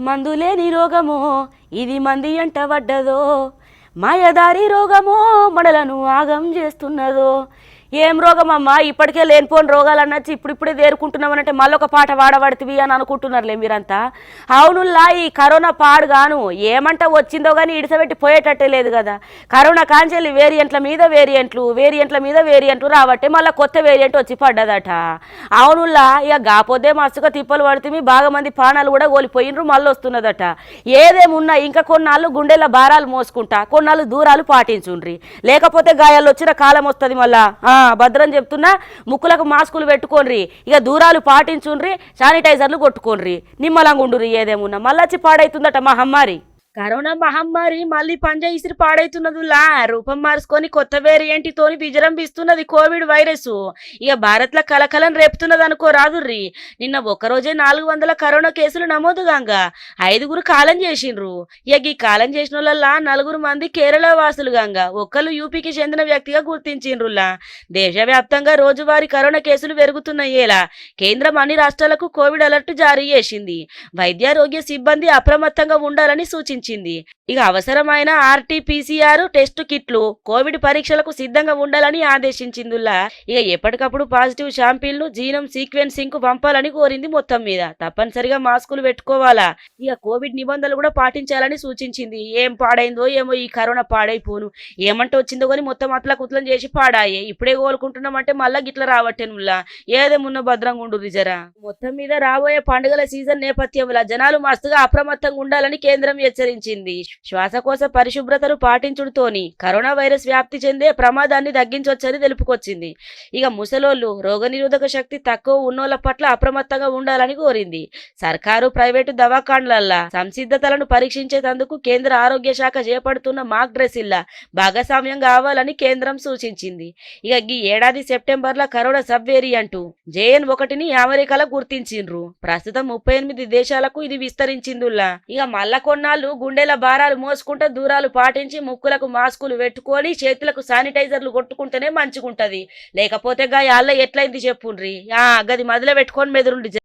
మందులేని రోగమో ఇది మంది ఎంట పడ్డదో. మాయదారి రోగమో మనలను ఆగం చేస్తున్నదో. ఏం రోగమమ్మా? ఇప్పటికే లేనిపోని రోగాలు అన్నచ్చి ఇప్పుడిప్పుడే తేరుకుంటున్నామనంటే మళ్ళీ ఒక పాట వాడబడుతుంది అని అనుకుంటున్నారులే మీరంతా. అవునుల్లా ఈ కరోనా పాడుగాను. ఏమంట వచ్చిందో కానీ ఇడిసబెట్టి పోయేటట్టే లేదు కదా. కరోనా కాంచెల్లి వేరియంట్ల మీద వేరియంట్లు వేరియంట్ల మీద వేరియంట్లు రాబట్టే మళ్ళీ కొత్త వేరియంట్ వచ్చి పడ్డదట. అవునుల్లా ఇక గాపోతే మస్తుగా తిప్పలు పడుతుంది బాగా మంది ప్రాణాలు కూడా కోల్పోయినరు మళ్ళీ వస్తున్నదట ఏదేమున్నా ఇంకా కొన్నాళ్ళు గుండెల భారాలు మోసుకుంటా కొన్నాళ్ళు దూరాలు పాటించుండ్రి. లేకపోతే గాయాలు వచ్చిన కాలం వస్తుంది మళ్ళా భద్రం చెప్తున్నా ముక్కులకు మాస్కులు పెట్టుకోండి ఇక దూరాలు పాటించుండ్రి శానిటైజర్లు కొట్టుకోండ్రి. నిమ్మలంగా ఉండుర్రి ఏదేమున్నా. మళ్ళీ వచ్చి పాడైతుందట మహమ్మారి కరోనా మహమ్మారి మళ్ళీ పంజా ఇసిరి పాడైతున్నదిలా రూపం మార్చుకొని కొత్త వేరియంట్ తోని విజృంభిస్తున్నది కోవిడ్ వైరస్. ఇక భారత్లో కలకలం రేపుతున్నది అనుకో రాదుర్రి నిన్న ఒక్కరోజే నాలుగు వందల కరోనా కేసులు నమోదు గంగా. ఐదుగురు కాలం చేసిండ్రు. ఇక ఈ కాలం చేసిన వాళ్ళ నలుగురు మంది కేరళ వాసులు గంగా. ఒక్కరు యూపీకి చెందిన వ్యక్తిగా గుర్తించిండ్రులా దేశవ్యాప్తంగా రోజువారీ కరోనా కేసులు పెరుగుతున్నాయేలా కేంద్రం అన్ని రాష్ట్రాలకు కోవిడ్ అలర్ట్ జారీ చేసింది. వైద్యారోగ్య సిబ్బంది అప్రమత్తంగా ఉండాలని సూచించింది. ఇక అవసరమైన ఆర్టీపీసీఆర్ టెస్ట్ కిట్లు కోవిడ్ పరీక్షలకు సిద్ధంగా ఉండాలని ఆదేశించిందిలా ఇక ఎప్పటికప్పుడు పాజిటివ్ షాంపిల్ను జీనం సీక్వెన్సింగ్కు పంపాలని కోరింది మొత్తం మీద. తప్పనిసరిగా మాస్కులు పెట్టుకోవాలా? ఇక కోవిడ్ నిబంధనలు కూడా పాటించాలని సూచించింది. ఏం పాడైందో ఏమో ఈ కరోనా పాడైపోను. ఏమంటే వచ్చిందో కానీ మొత్తం అట్లా కుత్లం చేసి పాడాయే. ఇప్పుడే కోలుకుంటున్నామంటే మళ్ళా గిట్ల రావట్టేనులా ఏదేమున్న భద్రంగా ఉండు జరా మొత్తం మీద రాబోయే పండుగల సీజన్ నేపథ్యంలో జనాలు మస్తుగా అప్రమత్తంగా ఉండాలని కేంద్రం హెచ్చరించింది. శ్వాసకోశ పరిశుభ్రతను పాటించుడుతోని కరోనా వైరస్ వ్యాప్తి చెందే ప్రమాదాన్ని తగ్గించవచ్చని తెలుపుకొచ్చింది. ఇక ముసలోళ్ళు రోగనిరోధక శక్తి తక్కువ ఉన్నోళ్ళ పట్ల అప్రమత్తంగా ఉండాలని కోరింది. సర్కారు ప్రైవేటు దవాఖాన్లల్లా సంసిద్ధతలను పరీక్షించేందుకు కేంద్ర ఆరోగ్య శాఖ చేపడుతున్న మాక్ డ్రెస్సిల్లా భాగస్వామ్యం కావాలని కేంద్రం సూచించింది. ఇక ఈ ఏడాది సెప్టెంబర్లో కరోనా సబ్ వేరియంట్ జేఎన్ ఒకటిని అమెరికాలో గుర్తించిండ్రు. ప్రస్తుతం ముప్పై ఎనిమిది దేశాలకు ఇది విస్తరించిందుల్లా. ఇక మల్ల కొన్నాళ్ళు గుండెల భారాలు మోసుకుంటూ దూరాలు పాటించి ముక్కులకు మాస్కులు పెట్టుకొని చేతులకు శానిటైజర్లు కొట్టుకుంటేనే మంచిగుంటది. లేకపోతే గా ఎట్లయింది చెప్పుండ్రి? ఆ గది మొదలు పెట్టుకొని మెదురుండి